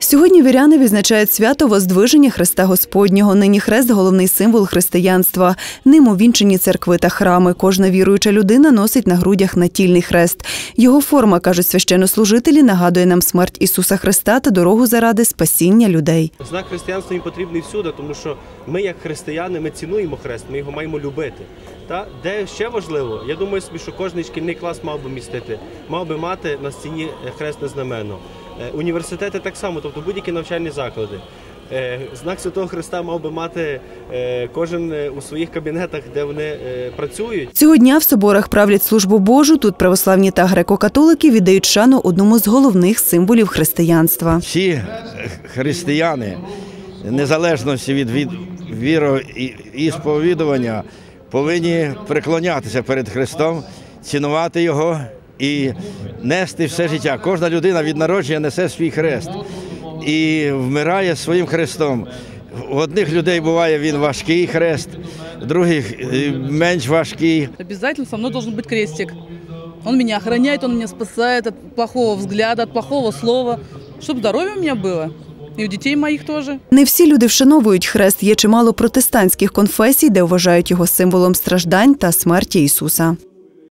Сьогодні віряни відзначають свято Воздвиження Христа Господнього. Нині хрест головний символ християнства. Ним увінчені церкви та храми. Кожна віруюча людина носить на грудях натільний хрест. Його форма, кажуть священнослужителі, нагадує нам смерть Ісуса Христа та дорогу заради спасіння людей. Знак християнства їм потрібний всюди, тому що ми, як християни, ми цінуємо хрест, ми його маємо любити. Та де ще важливо, я думаю собі, що кожен шкільний клас мав би містити, мав би мати на стіні хресне знамено. Е, Університети так само, тобто будь-які навчальні заклади. Е, Знак Святого Христа мав би мати е, кожен у своїх кабінетах, де вони працюють. Цього дня в соборах правлять службу Божу. Тут православні та греко-католики віддають шану одному з головних символів християнства. всі християни, незалежності від, від віро і, і сповідування, повинні преклонятися перед Христом, цінувати Його і нести все життя. Кожна людина від народження несе свій хрест і вмирає своїм хрестом. У одних людей буває він важкий хрест, у других е, менш важкий. Обязательно со мной должен быть крестик. Он меня охраняет, он меня спасает от плохого взгляда, от плохого слова, чтобы здоровье у меня было. И у детей моих тоже. Не всі люди вшановують хрест. Є чимало протестантських конфесій, де вважають його символом страждань та смерті Ісуса.